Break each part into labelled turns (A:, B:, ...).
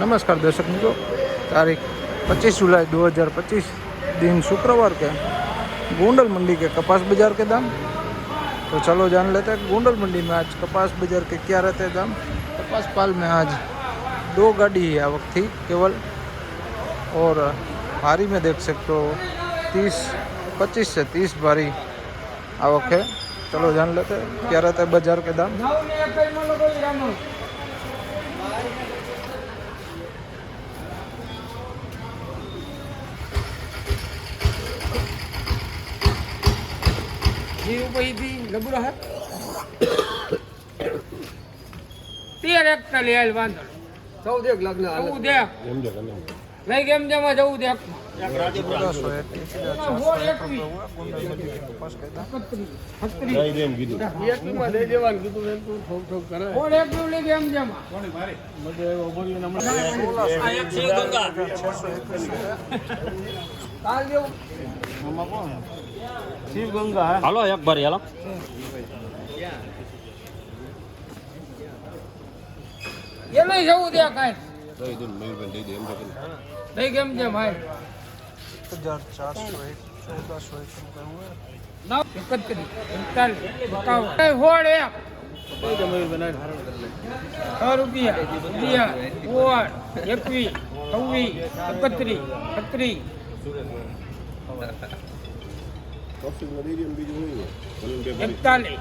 A: नमस्कार दर्शक मित्रों, तारीख 25 जुलाई 2025 दिन शुक्रवार के गोंडल मंडी के कपास बाज़ार के दाम। तो चलो जान लेते हैं, गोंडल मंडी में आज कपास बाज़ार के क्या रहते हैं दाम। कपास पाल में आज दो गाड़ी ही आवक थी, केवल। और भारी में देख सकते हो, तीस, पच्चीस से तीस भारी आवक है। चलो जान लेते हैं, क्या रहता है बाज़ार के दाम।
B: જીવ પછી લબડો હે. તેર એક તો લે હાલ વાંધો.
C: ચૌદ એક લગ્ન
B: જવું દેખ લઈ કેમ જેમાં જવું
A: ચૌદસો એક.
B: હોળ એકવી
C: એમ તું ઠોક ઠોક કરે
B: હોળ એકવી લઈ જેવું
D: હાલો એક ભરી હાલો
B: એમ લઈ જવું દેખ કાંઈ લઈ કેમ છે ભાઈ
A: હજાર ચારસો એક ચૌદસો એક એમ.
B: નવ એકત્રીસ એકતાલીસ એકાવન. હોળ એક. રૂપિયા અગિયાર એકવીસ છવ્વીસ એકત્રીસ છત્રીસ. એકતાલીસ.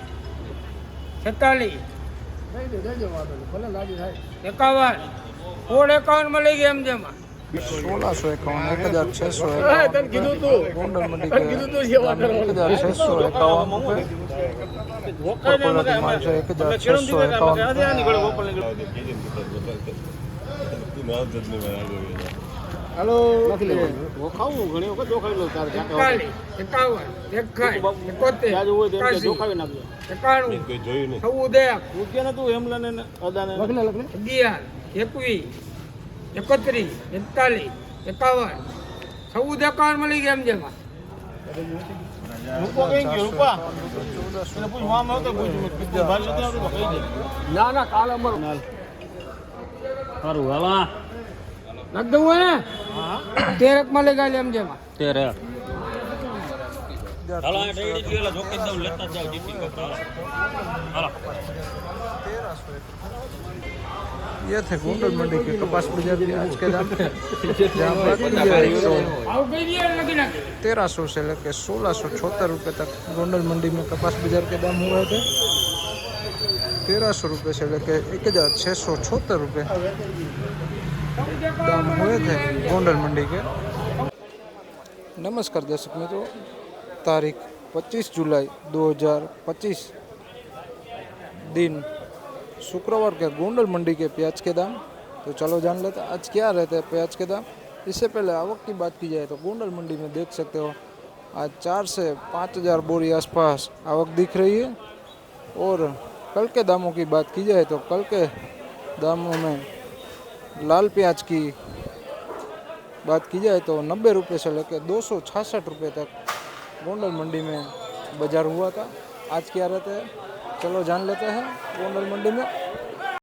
B: છેતાલીસ.
C: ભલે લાગી થાય
B: એકાવન. સોળ એકાવનમાં લઈ ગયા એમ જેમાં.
A: સોળસો એકાવન એક હજાર છસો એકાવન.
C: કીધું તું.
A: ગોંડલ મંડી હજાર છસો એકાવન એક હજાર છસો એકાવન
C: હાલો. ખાવું ઘણી વખત જોખાવી લઉં તારે
B: એકતાલીસ એકાવન એકાઈ એકોતેર એકાસી એકાણું ચૌદ એક
C: લગ્ન લગ્ન
B: અગિયાર એકવીસ એકત્રીસ એકતાલીસ એકાવન ચૌદ એકાવનમાં લઈ ગયા એમ જેમાં
C: ના ના કાલ અમારું.
D: સારું હાલો
B: નાખ દઉં હે? તેરક માં લઈ ગયા એમ જેમાં
D: તેરે હાલો આ રેડી થયેલા જોકી દઉં લેતા જાવ જીતી કરતા હાલો
A: ये थे गोंडल मंडी के कपास बाजार के आज के दाम जहाँ पर एक सौ
B: આવું કઈ દે લખી નાખે
A: तेरह सौ से लेकर सोलह सौ छोहत्तर रुपये तक गोंडल मंडी में कपास बाजार के दाम हुए थे तेरह सौ रुपये से लेकर एक हज़ार छः सौ छोहत्तर रुपये दाम हुए थे गोंडल मंडी के। नमस्कार दर्शक मित्रों, तारीख 25 जुलाई 2025 दिन शुक्रवार के गोंडल मंडी के प्याज के दाम। तो चलो जान लेते आज क्या रहते हैं प्याज के दाम। इससे पहले आवक की बात की जाए तो गोंडल मंडी में देख सकते हो, आज चार से पाँच हज़ार बोरी आसपास आवक दिख रही है। और कल के दामों की बात की जाए तो कल के दामों में लाल प्याज की बात की जाए तो नब्बे रुपये से लेकर दो सौ छियासठ रुपये तक गोंडल मंडी में बाज़ार हुआ था। आज क्या रहता है? चलो जान लेते हैं गोंडल मंडी में।